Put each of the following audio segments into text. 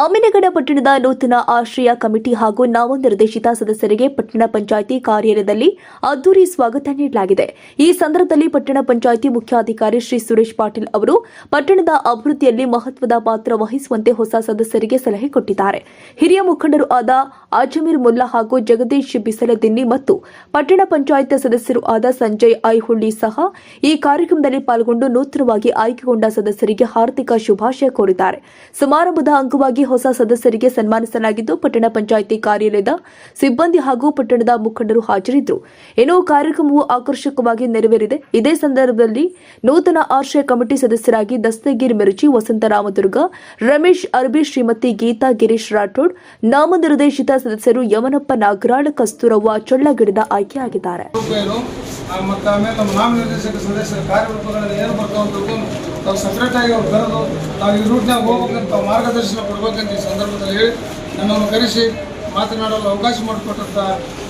ಅಮ್ಮಿನಗಡ ಪಟ್ಟಣದ ನೂತನ ಆಶ್ರಯ ಕಮಿಟಿ ಹಾಗೂ ನಾಮನಿರ್ದೇಶಿತ ಸದಸ್ಯರಿಗೆ ಪಟ್ಟಣ ಪಂಚಾಯಿತಿ ಕಾರ್ಯಾಲಯದಲ್ಲಿ ಅದ್ದೂರಿ ಸ್ವಾಗತ ನೀಡಲಾಗಿದೆ. ಈ ಸಂದರ್ಭದಲ್ಲಿ ಪಟ್ಟಣ ಪಂಚಾಯಿತಿ ಮುಖ್ಯಾಧಿಕಾರಿ ಶ್ರೀ ಸುರೇಶ್ ಪಾಟೀಲ್ ಅವರು ಪಟ್ಟಣದ ಅಭಿವೃದ್ಧಿಯಲ್ಲಿ ಮಹತ್ವದ ಪಾತ್ರ ವಹಿಸುವಂತೆ ಹೊಸ ಸದಸ್ಯರಿಗೆ ಸಲಹೆ ಕೊಟ್ಟಿದ್ದಾರೆ. ಹಿರಿಯ ಮುಖಂಡರು ಆದ ಅಜಮೀರ್ ಮುಲ್ಲಾ ಹಾಗೂ ಜಗದೀಶ್ ಬಿಸಲದಿನ್ನಿ ಮತ್ತು ಪಟ್ಟಣ ಪಂಚಾಯತ್ ಸದಸ್ಯರು ಆದ ಸಂಜಯ್ ಐಹುಳ್ಳಿ ಸಹ ಈ ಕಾರ್ಯಕ್ರಮದಲ್ಲಿ ಪಾಲ್ಗೊಂಡು ನೂತನವಾಗಿ ಆಯ್ಕೆಗೊಂಡ ಸದಸ್ಯರಿಗೆ ಹಾರ್ದಿಕ ಶುಭಾಶಯ ಕೋರಿದ್ದಾರೆ. ಸಮಾರಂಭದ ಅಂಗವಾಗಿ ಹೊಸ ಸದಸ್ಯರಿಗೆ ಸನ್ಮಾನಿಸಲಾಗಿದ್ದು, ಪಟ್ಟಣ ಪಂಚಾಯಿತಿ ಕಾರ್ಯಾಲಯದ ಸಿಬ್ಬಂದಿ ಹಾಗೂ ಪಟ್ಟಣದ ಮುಖಂಡರು ಹಾಜರಿದ್ದರು. ಇನ್ನು ಕಾರ್ಯಕ್ರಮವು ಆಕರ್ಷಕವಾಗಿ ನೆರವೇರಿದೆ. ಇದೇ ಸಂದರ್ಭದಲ್ಲಿ ನೂತನ ಆಶ್ರಯ ಕಮಿಟಿ ಸದಸ್ಯರಾಗಿ ದಸ್ತಗಿರಿ ಮೆರಚಿ ವಸಂತ ರಾಮದುರ್ಗ ರಮೇಶ್ ಅರ್ಬಿ, ಶ್ರೀಮತಿ ಗೀತಾ ಗಿರೀಶ್ ರಾಠೋಡ್, ನಾಮನಿರ್ದೇಶಿತ ಸದಸ್ಯರು ಯಮನಪ್ಪ ನಾಗರಾಳ್, ಕಸ್ತೂರವ್ವ ಚೊಳ್ಳಗಿಡದ ಆಯ್ಕೆಯಾಗಿದ್ದಾರೆ. ತಾವು ಸಪ್ರೇಟ್ ಆಗಿ ಅವ್ರು ಬರೋದು, ತಾವು ಈ ರೂಟ್ನಾಗ ಹೋಗ್ಬೇಕಂತ ಮಾರ್ಗದರ್ಶನ ಕೊಡ್ಬೇಕಂತ ಈ ಸಂದರ್ಭದಲ್ಲಿ ಹೇಳಿ ನನ್ನನ್ನು ಕರೆಸಿ ಮಾತನಾಡಲು ಅವಕಾಶ ಮಾಡಿಕೊಟ್ಟಂಥ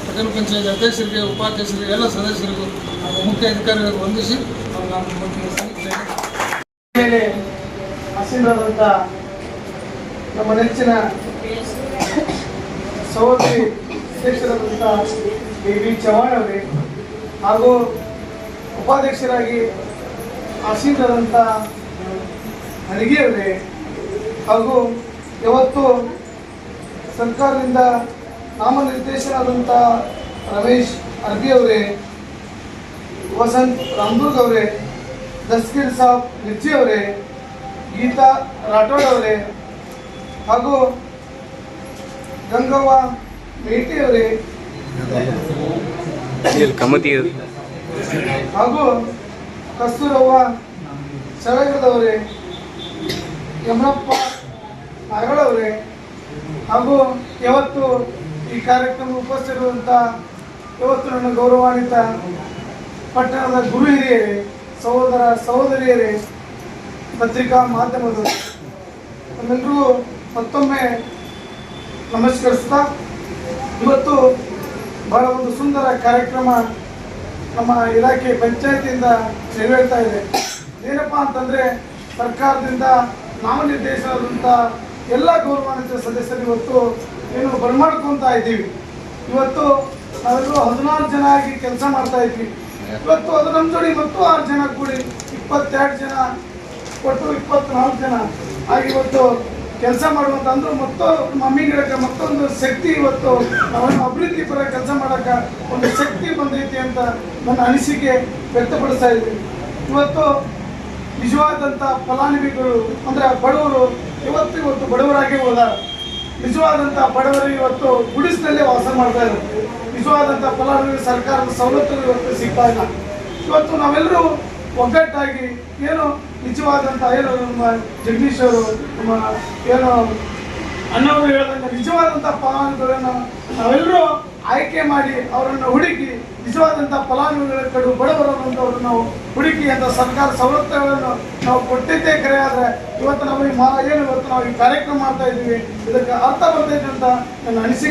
ಪಟ್ಟಣ ಪಂಚಾಯತ್ ಅಧ್ಯಕ್ಷರಿಗೆ, ಉಪಾಧ್ಯಕ್ಷರಿಗೆ, ಎಲ್ಲ ಸದಸ್ಯರಿಗೂ ಹಾಗೂ ಮುಖ್ಯ ಅಧಿಕಾರಿಗಳಿಗೆ ವಂದಿಸಿ. ಮೇಲೆ ಹಸೀನರಾದಂಥ ನಮ್ಮ ನೆಚ್ಚಿನ ಸಹೋದರಿ ಅಧ್ಯಕ್ಷರಾದಂಥ ಬಿ ಚವಾಣ್ ಅವರೇ ಹಾಗೂ ಉಪಾಧ್ಯಕ್ಷರಾಗಿ ಆಸೀನರಾದಂಥ ಅಡಿಗೆ ಅವರೇ ಹಾಗೂ ಇವತ್ತು ಸರ್ಕಾರದಿಂದ ನಾಮನಿರ್ದೇಶನಾದಂಥ ರಮೇಶ್ ಅರ್ಬಿ ಅವರೇ ವಸಂತ್ ರಾಮದುರ್ಗ್ ಅವರೇ ದಸ್ಕಿರ್ ಸಾಬ್ ಮಿರ್ಜಿ ಅವರೇ ಗೀತಾ ರಾಠೋಡ್ ಅವರೇ ಹಾಗೂ ಗಂಗವ್ವ ಮೇಟಿ ಅವರೇ ಹಾಗೂ ಕಸ್ತೂರವ್ವ ಸರಗದವರೇ ಯಮನಪ್ಪ ಅಗಳವರೇ ಹಾಗೂ ಇವತ್ತು ಈ ಕಾರ್ಯಕ್ರಮ ಉಪಸ್ಥಿತಿರುವಂಥ ಇವತ್ತು ನನ್ನ ಗೌರವಾನ್ವಿತ ಪಟ್ಟಣದ ಗುರು ಹಿರಿಯರೇ, ಸಹೋದರ ಸಹೋದರಿಯರೇ, ಪತ್ರಿಕಾ ಮಾಧ್ಯಮದವರು ನಮ್ಮೆಲ್ಲರೂ ಮತ್ತೊಮ್ಮೆ ನಮಸ್ಕರಿಸ್ತಾ, ಇವತ್ತು ಬಹಳ ಒಂದು ಸುಂದರ ಕಾರ್ಯಕ್ರಮ ನಮ್ಮ ಇಲಾಖೆ ಪಂಚಾಯತಿಯಿಂದ ನೆರವೇರ್ತಾ ಇದೆ. ಏನಪ್ಪ ಅಂತಂದ್ರೆ ಸರ್ಕಾರದಿಂದ ನಾಮನಿರ್ದೇಶನದಂಥ ಎಲ್ಲ ಗೌರವಾನ್ವಿತ ಸದಸ್ಯರು ಇವತ್ತು ಏನು ಬರಮಾಡ್ಕೊತಾ ಇದ್ದೀವಿ. ಇವತ್ತು ನಾವೆಲ್ಲರೂ ಹದಿನಾರು ಜನ ಆಗಿ ಕೆಲಸ ಮಾಡ್ತಾ ಇದ್ವಿ. ಇವತ್ತು ಅದು ನಮ್ಮ ಜೋಡಿ ಮತ್ತು ಆರು ಜನ ಕೂಡಿ ಇಪ್ಪತ್ತೆರಡು ಜನ, ಒಟ್ಟು ಇಪ್ಪತ್ನಾಲ್ಕು ಜನ ಆಗಿ ಇವತ್ತು ಕೆಲಸ ಮಾಡುವಂತ ಅಂದ್ರೆ ಮತ್ತು ಮಮ್ಮಿ ಗಿಡಕ್ಕೆ ಮತ್ತೊಂದು ಶಕ್ತಿ ಇವತ್ತು ನಾವೇನು ಅಭಿವೃದ್ಧಿ ಪರ ಕೆಲಸ ಮಾಡಕ್ಕೆ ಒಂದು ಶಕ್ತಿ ಬಂದೈತಿ ಅಂತ ನನ್ನ ಅನಿಸಿಕೆ ವ್ಯಕ್ತಪಡಿಸ್ತಾ ಇದ್ದೀನಿ. ಇವತ್ತು ನಿಜವಾದಂಥ ಫಲಾನುಭವಿಗಳು ಅಂದ್ರೆ ಬಡವರು ಇವತ್ತು ಇವತ್ತು ಬಡವರಾಗಿ ಹೋದಾರ. ನಿಜವಾದಂಥ ಬಡವರು ಇವತ್ತು ಗುಡಿಸಿನಲ್ಲೇ ವಾಸ ಮಾಡ್ತಾ ಇದ್ದಾರೆ. ನಿಜವಾದಂಥ ಫಲಾನುಭವಿ ಸರ್ಕಾರದ ಸವಲತ್ತುಗಳು ಇವತ್ತು ಸಿಗ್ತಾ ಇಲ್ಲ. ಇವತ್ತು ನಾವೆಲ್ಲರೂ ಒಗ್ಗಟ್ಟಾಗಿ ಏನು ನಿಜವಾದಂಥ ಏನು ನಮ್ಮ ಜಗದೀಶ್ ಅವರು, ನಮ್ಮ ಏನು ಅಣ್ಣವರು ಹೇಳಿದಂಥ ನಿಜವಾದಂಥ ಫಲಾನುಭವಿಗಳನ್ನು ನಾವೆಲ್ಲರೂ ಆಯ್ಕೆ ಮಾಡಿ ಅವರನ್ನು ಹುಡುಕಿ ನಿಜವಾದಂಥ ಫಲಾನುಭವಿಗಳ ಕಡು ಬಡವರನ್ನು ನಾವು ಹುಡುಕಿ ಅಂತ ಸರ್ಕಾರ ಸವಲತ್ತುಗಳನ್ನು ನಾವು ಕೊಟ್ಟಿದ್ದೇ ಕರೆ. ಆದರೆ ಇವತ್ತು ನಾವು ಈ ಮಾ ಏನು ಇವತ್ತು ನಾವು ಈ ಕಾರ್ಯಕ್ರಮ ಮಾಡ್ತಾ ಇದ್ದೀವಿ, ಇದಕ್ಕೆ ಅರ್ಥ ಬರ್ತೈತೆ ಅಂತ ನನ್ನ ಅನಿಸಿಕೆ.